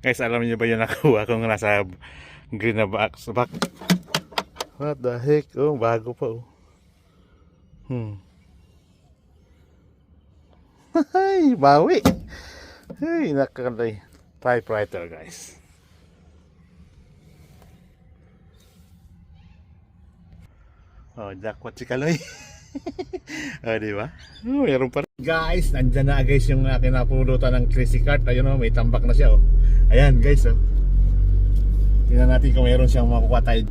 Guys, alam niyo ba yung nakuha kong nasa green na box? Back. What the heck? Oh, bago pa oh. Hmm. Ay, bawi. Ay, nakalay. Typewriter, guys. Oh, jackpot si Kaloy. oh, di ba? Oh, meron pa. Guys, nandyan na guys yung akin napulutan ng crazy cart. Ayun oh, may tambak na siya oh. Ayan guys oh. Tingnan natin kung meron siyang makukuha tayo.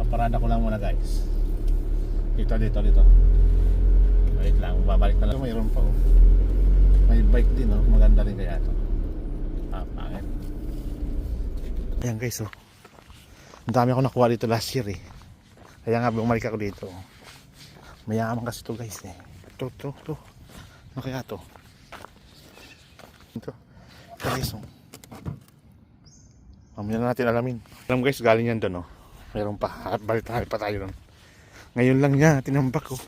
Paparada ko lang muna guys. Dito, dito, dito. Wait lang, babalik na lang. Mayroon pa oh. May bike din oh. Maganda rin kaya ito. Ah, pangit. Ayan guys oh. Ang dami ako nakuha dito last year eh. Kaya nga bumalik ako dito. Mayaman kasi to guys eh. Ito, ito, ito. Ano kaya to? Ito. Guys oh. Mamaya na natin alamin. Alam guys, galing yan doon oh. Meron pa. At balik tayo pa tayo doon. Ngayon lang niya, tinambak ko.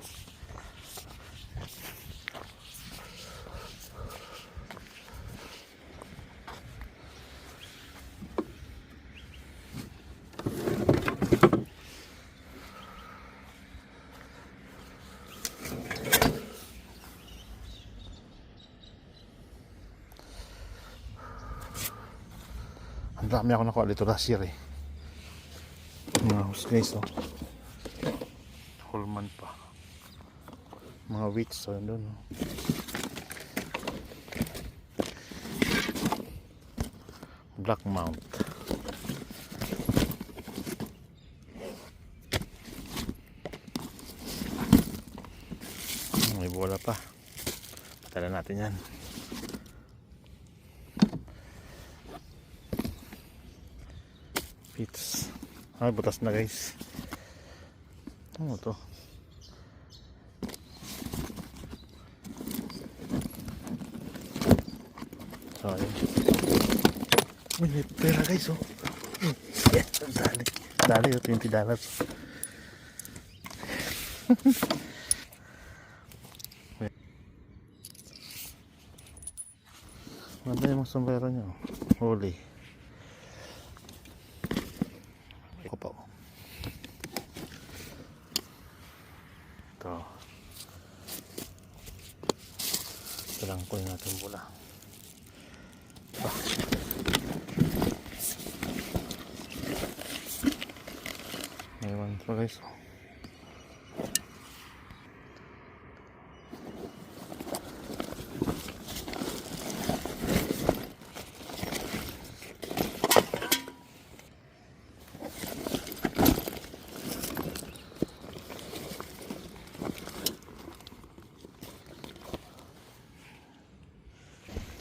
Dami ako nakuha dito last year eh. Mga house guys oh. Holman pa. Mga wheats so yun doon oh. Black Mount. May pa. Tala natin yan. Ay, butas na guys. Ano to? Sorry. Uy, may pera guys oh. Yes, dali. Dali oh, 20 dollars. Manda yung mga sombrero nyo. Huli. Ako pa. oh. Ito. Ito lang kunin natin pula. Ah. May one pa guys. oh.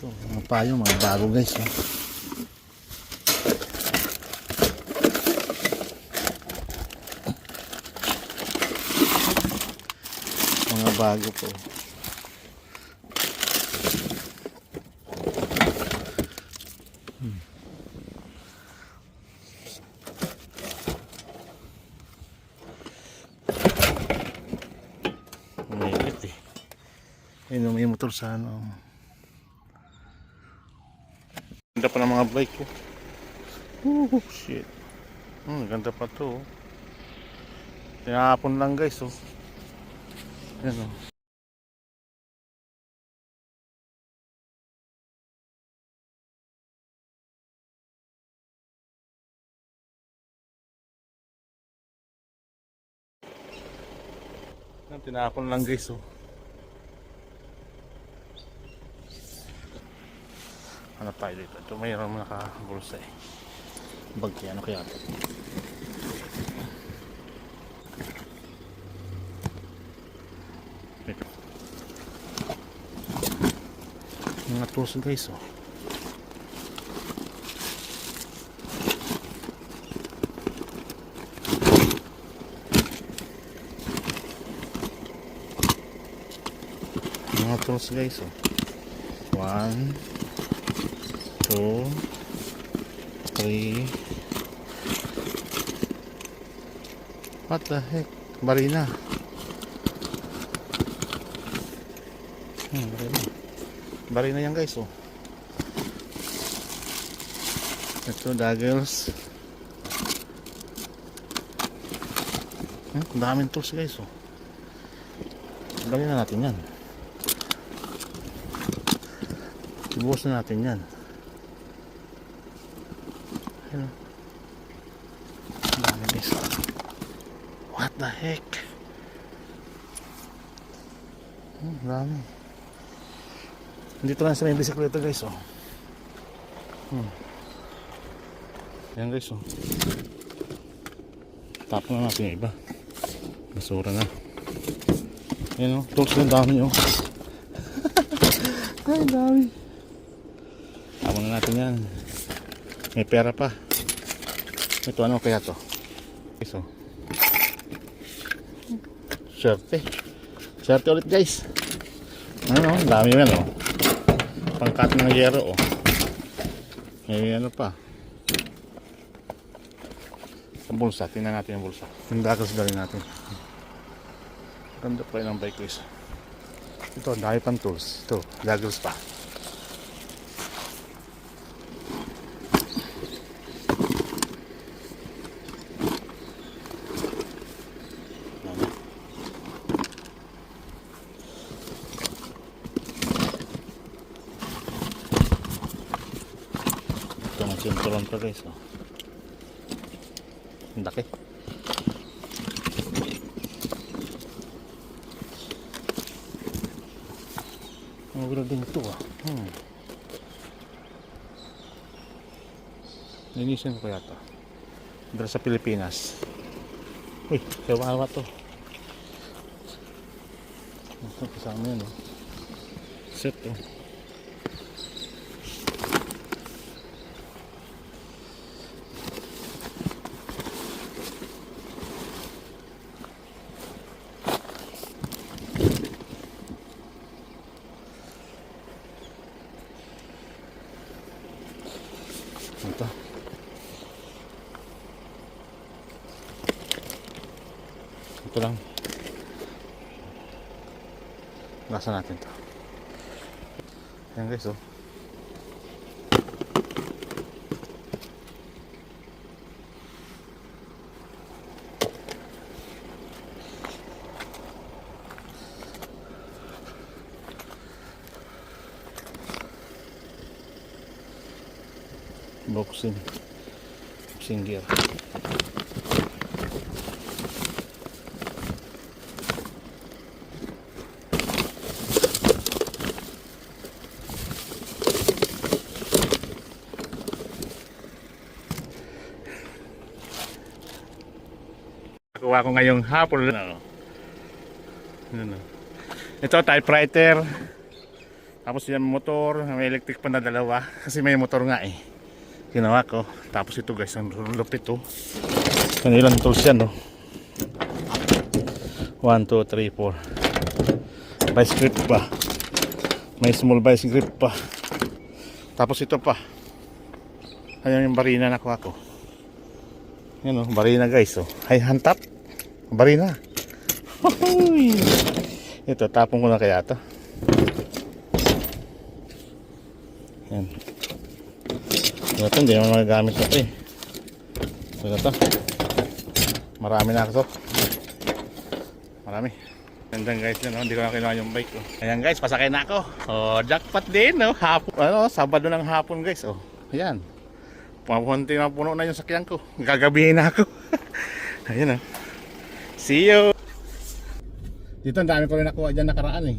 Ito, mga payo, mga bago. Oh. Po. Hmm. Mainit eh. Ayun, may motor sa ano. Ganda pa ng mga bike ko. Oh, shit. Hmm, ganda pa to. oh. Tinapon lang guys, oh. Yan, oh. Yan, tinapon lang guys, oh. Ano tayo dito? Ito mayroon nakabulsa eh. Bag kaya, ano kaya? Ito. Tools guys oh. Mga tools guys oh. One, two, three. What the heck? Barina. Hmm, barina. Barina yan guys oh. Ito. Hmm, ang daming tools guys oh. Dali na natin yan. Ibuhos na natin yan. Ayun. oh. Dami guys. What the heck? Hmm, dami. Dito lang sa may bisikleta guys oh. Hmm. Yan guys oh. Tapon na natin yung iba. Basura na. Yan oh, tools na dami oh. Ay, dami. Tapon na natin yan. May pera pa. Ito ano kaya to? Guys oh. Swerte. Swerte ulit guys. Ano, dami yan oh. Pangkat ng yero oh. May ano pa. Ang bulsa, tingnan natin yung bulsa. Yung dagas dali natin. Ganda pa yun ang bike guys. Ito, dami pang tools. Ito, daggers pa. Ito sinturon pa guys. Oh. Ang laki. Ang gulo din ito ah. Hmm. Linisin ko kaya to. Dala sa Pilipinas. Uy, kawawa to. Ito kasama yan oh. Set oh. Ito. Ito lang. Nasa natin to. Ayan guys oh. Boxing. Boxing gear. Nakuha ko ngayong hapon. Ano? Ano? Ito, typewriter. Tapos yung motor, may electric pa na dalawa. Kasi may motor nga eh. Ginawa ko. Tapos ito guys, ang lupit oh. Kanilang tools yan oh. 1, 2, 3, 4. Vice grip pa. May small vice grip pa. Tapos ito pa. Ayan yung barina na nakuha ko. Yan oh, barina guys oh. Hay Barina. Hohoy! Ito, tapong ko na kaya to. Yan. Ito, hindi naman magagamit na ito eh. So, ito. Marami na ako to. Marami. Gandang guys oh. hindi ko na kinuha yung bike. Oh. Ayan guys, pasakay na ako. Oh, jackpot din, no? Hapon, ano, Sabado ng hapon guys. Oh, ayan. Pumunti na puno na yung sakyan ko. Gagabihin na ako. ayan oh. See you! Dito, ang dami ko rin nakuha dyan nakaraan eh.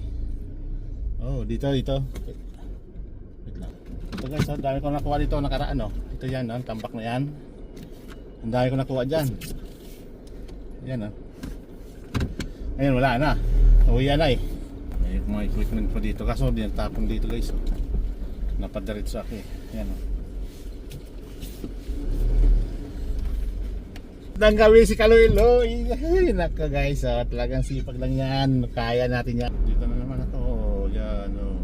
Oh, dito, dito. Wait lang. Ito guys, oh, ang dami ko nakuha dito nakaraan oh. Ito yan, oh, ang tambak na yan. Ang dami ko nakuha dyan. Yan oh. Ayun, wala na. Uwi na eh. May equipment pa dito. Kaso di tapon dito guys. Oh. Napadarit sa akin. eh. Yan oh. Nang gawin si Kaloy Ay, naka guys. Oh. Talagang sipag lang yan. Kaya natin yan. Dito na naman ito. Oh, yan oh.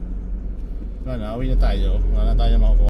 Wala na, uwi na tayo. Wala na tayo makukuha.